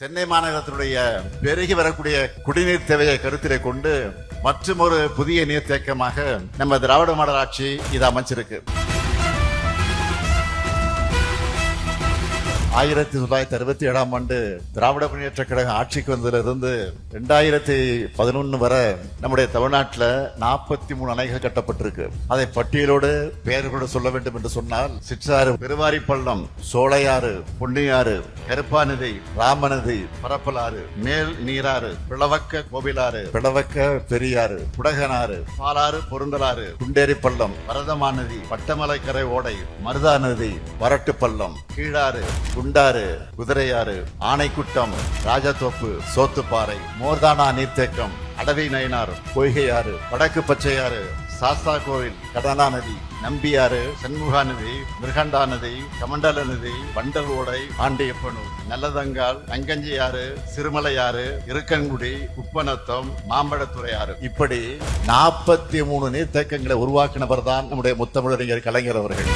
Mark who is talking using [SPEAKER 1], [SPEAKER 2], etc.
[SPEAKER 1] சென்னை மாநகரத்தினுடைய பெருகி வரக்கூடிய குடிநீர் தேவையை கருத்திலே கொண்டு மற்றும் ஒரு புதிய நீர்த்தேக்கமாக நம்ம திராவிட மாடல் ஆட்சி இது அமைச்சிருக்கு. ஆயிரத்தி தொள்ளாயிரத்தி அறுபத்தி ஏழாம் ஆண்டு திராவிட முன்னேற்ற கழகம் ஆட்சிக்கு வந்ததிலிருந்து ரெண்டாயிரத்தி பதினொன்னு வரை நம்முடைய தமிழ்நாட்டில் நாற்பத்தி மூணு அணைகள் கட்டப்பட்டிருக்கு. அதை பட்டியலோடு பெயர்களோடு சொல்ல வேண்டும் என்று சொன்னால் சிற்றாறு பெருவாரி பள்ளம் சோழையாறு பொன்னியாறு கருப்பாநதி ராமநதி பரப்பலாறு மேல் நீராறு பிளவக்க கோவிலாறு பிளவக்க பெரியாறு குடகனாறு பாலாறு பொருந்தலாறு குண்டேரி பள்ளம் வரதமாநதி பட்டமலைக்கரை ஓடை மருதா நதி வரட்டு பள்ளம் கீழாறு குண்டாறு குதிரையாறு ஆனைக்குட்டம் ராஜதோப்பு சோத்துப்பாறை மோர்தானா நீர்த்தேக்கம் அடவி நயினார் பொய்கையாறு வடக்கு பச்சையாறு சாஸ்தா கோவில் கடனா நதி நம்பியாறு சண்முகா நதி மிருகண்டா நதி கமண்டல நதி வண்டல் ஓடை ஆண்டியப்பனூர் நல்லதங்கால் நங்கஞ்சியாறு சிறுமலையாறு இருக்கன்குடி உப்பநத்தம் மாம்பழத்துறை ஆறு இப்படி நாற்பத்தி மூணு நீர்த்தேக்கங்களை உருவாக்கினவர் தான் நம்முடைய முத்தமிழறிஞர் கலைஞர் அவர்கள்.